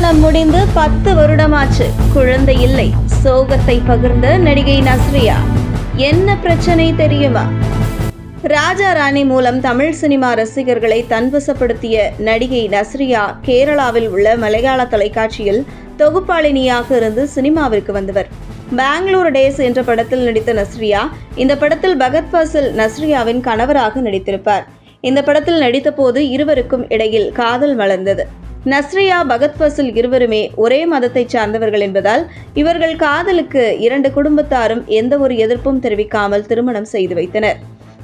திருமணம் முடிந்து பத்து வருடமாச்சு. குழந்தை இல்லை. சோகத்தை பகிர்ந்த நடிகை நஸ்ரியா. என்ன பிரச்சனை தெரியுமா? ராஜா ராணி மூலம் தமிழ் சினிமா ரசிகர்களை தன்வசப்படுத்திய நடிகை நஸ்ரியா கேரளாவில் உள்ள மலையாள தொலைக்காட்சியில் தொகுப்பாளினியாக இருந்து சினிமாவிற்கு வந்தவர். பெங்களூர் டேஸ் என்ற படத்தில் நடித்த நஸ்ரியா இந்த படத்தில் பகத் பாசில் நஸ்ரியாவின் கணவராக நடித்திருப்பார். இந்த படத்தில் நடித்தபோது இருவருக்கும் இடையில் காதல் மலர்ந்தது. நஸ்ரியா பகத் பசுல் இருவருமே ஒரே மதத்தைச் சார்ந்தவர்கள் என்பதால் இவர்கள் காதலுக்கு இரண்டு குடும்பத்தாரும் எந்த ஒரு எதிர்ப்பும் தெரிவிக்காமல் திருமணம் செய்து வைத்தனர்.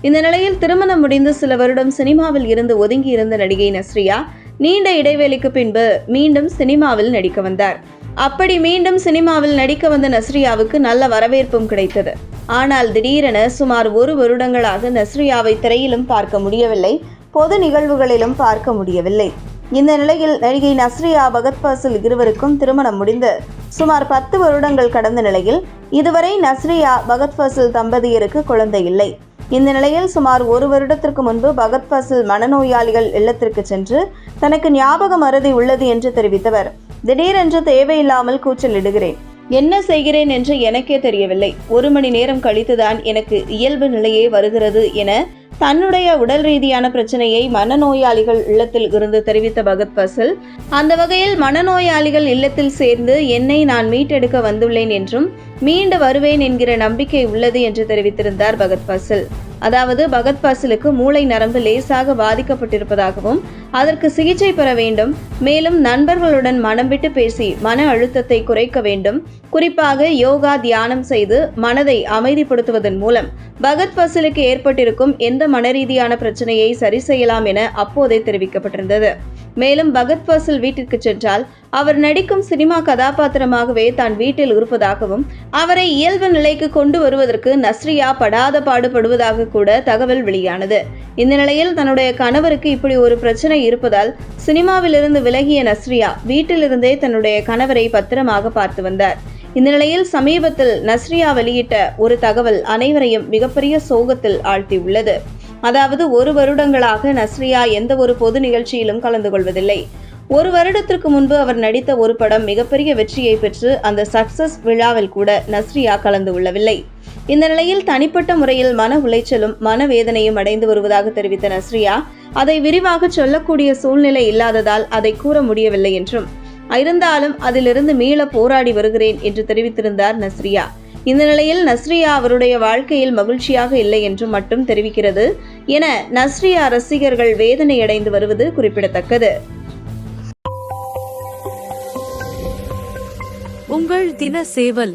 இந்த நிலையில் திருமணம் முடிந்து சில வருடம் சினிமாவில் இருந்து ஒதுங்கி இருந்த நடிகை நஸ்ரியா நீண்ட இடைவேளைக்கு பின்பு மீண்டும் சினிமாவில் நடிக்க வந்தார். அப்படி மீண்டும் சினிமாவில் நடிக்க வந்த நஸ்ரியாவுக்கு நல்ல வரவேற்பும் கிடைத்தது. ஆனால் திடீரென சுமார் ஒரு வருடங்களாக நஸ்ரியாவை திரையிலும் பார்க்க முடியவில்லை பொது நிகழ்வுகளிலும் பார்க்க முடியவில்லை. இந்த நிலையில் நடிகை நஸ்ரியா பகத் பாசில் இருவருக்கும் திருமணம் முடிந்து சுமார் பத்து வருடங்கள் கடந்த நிலையில் இதுவரை நஸ்ரியா பகத் பாசில் தம்பதியருக்கு குழந்தை இல்லை. இந்த நிலையில் சுமார் ஒரு வருடத்திற்கு முன்பு பகத் பாசில் மனநோயாளிகள் இல்லத்திற்கு சென்று தனக்கு ஞாபக மறதி உள்ளது என்று தெரிவித்தவர். திடீரென்று தேவையில்லாமல் கூச்சலிடுகிறேன். என்ன செய்கிறேன் என்று எனக்கே தெரியவில்லை. ஒரு மணி நேரம் கழித்துதான் எனக்கு இயல்பு நிலையே வருகிறது என தன்னுடைய உடல் ரீதியான பிரச்சனையை மனநோயாளிகள் இல்லத்தில் இருந்து தெரிவித்த பகத் பசல் அந்த வகையில் மனநோயாளிகள் இல்லத்தில் சேர்ந்து என்னை நான் மீட்டெடுக்க வந்துள்ளேன் என்றும் மீண்டு வருவேன் என்கிற நம்பிக்கை உள்ளது என்று தெரிவித்திருந்தார் பகத் பசல். அதாவது பகத் பசலுக்கு மூளை நரம்பு லேசாக பாதிக்கப்பட்டிருப்பதாகவும் அதற்கு சிகிச்சை பெற வேண்டும். மேலும் நண்பர்களுடன் மனம் விட்டு பேசி மன அழுத்தத்தை குறைக்க வேண்டும். குறிப்பாக யோகா தியானம் செய்து மனதை அமைதிப்படுத்துவதன் மூலம். பகத் பசிலுக்கு ஏற்பட்டிருக்கும் எந்த மனரீதியான பிரச்சனையை சரி செய்யலாம் என அப்போதே தெரிவிக்கப்பட்டிருந்தது. மேலும் பகத் பசில் வீட்டிற்கு சென்றால் அவர் நடிக்கும் சினிமா கதாபாத்திரமாகவே தான் வீட்டில் இருப்பதாகவும் அவரை இயல்பு நிலைக்கு கொண்டு வருவதற்கு நஸ்ரியா படாத பாடுபடுவதாக கூட தகவல் வெளியானது. இந்த நிலையில் தன்னுடைய கணவருக்கு இப்படி ஒரு பிரச்சனை இருப்பதால் சினிமாவிலிருந்து விலகிய நஸ்ரியா வீட்டிலிருந்தே தன்னுடைய கணவரை பத்திரமாக பார்த்து வந்தார். இந்த நிலையில் சமீபத்தில் நஸ்ரியா வெளியிட்ட ஒரு தகவல் அனைவரையும் மிகப்பெரிய சோகத்தில் ஆழ்த்தியுள்ளது. அதாவது ஒரு வருடங்களாக நஸ்ரியா எந்த ஒரு பொது நிகழ்ச்சியிலும் கலந்து கொள்வதில்லை. ஒரு வருடத்திற்கு முன்பு அவர் நடித்த ஒரு படம் மிகப்பெரிய வெற்றியை பெற்று அந்த சக்சஸ் விழாவில் கூட நஸ்ரியா கலந்து கொள்ளவில்லை. இந்த நிலையில் தனிப்பட்ட முறையில் மன உளைச்சலும் மனவேதனையும் அடைந்து வருவதாக தெரிவித்த நஸ்ரியா அதை விரிவாக சொல்லக்கூடிய சூழ்நிலை இல்லாததால் அதை கூற முடியவில்லை என்றும் இருந்தாலும் அதிலிருந்து மீள போராடி வருகிறேன் என்று தெரிவித்திருந்தார் நஸ்ரியா. இந்த நிலையில் நஸ்ரியா அவருடைய வாழ்க்கையில் மகிழ்ச்சியாக இல்லை என்று மட்டும் தெரிவிக்கிறது. என நஸ்ரியா ரசிகர்கள் வேதனையடைந்து வருவது குறிப்பிடத்தக்கது. உங்கள் தின சேவல்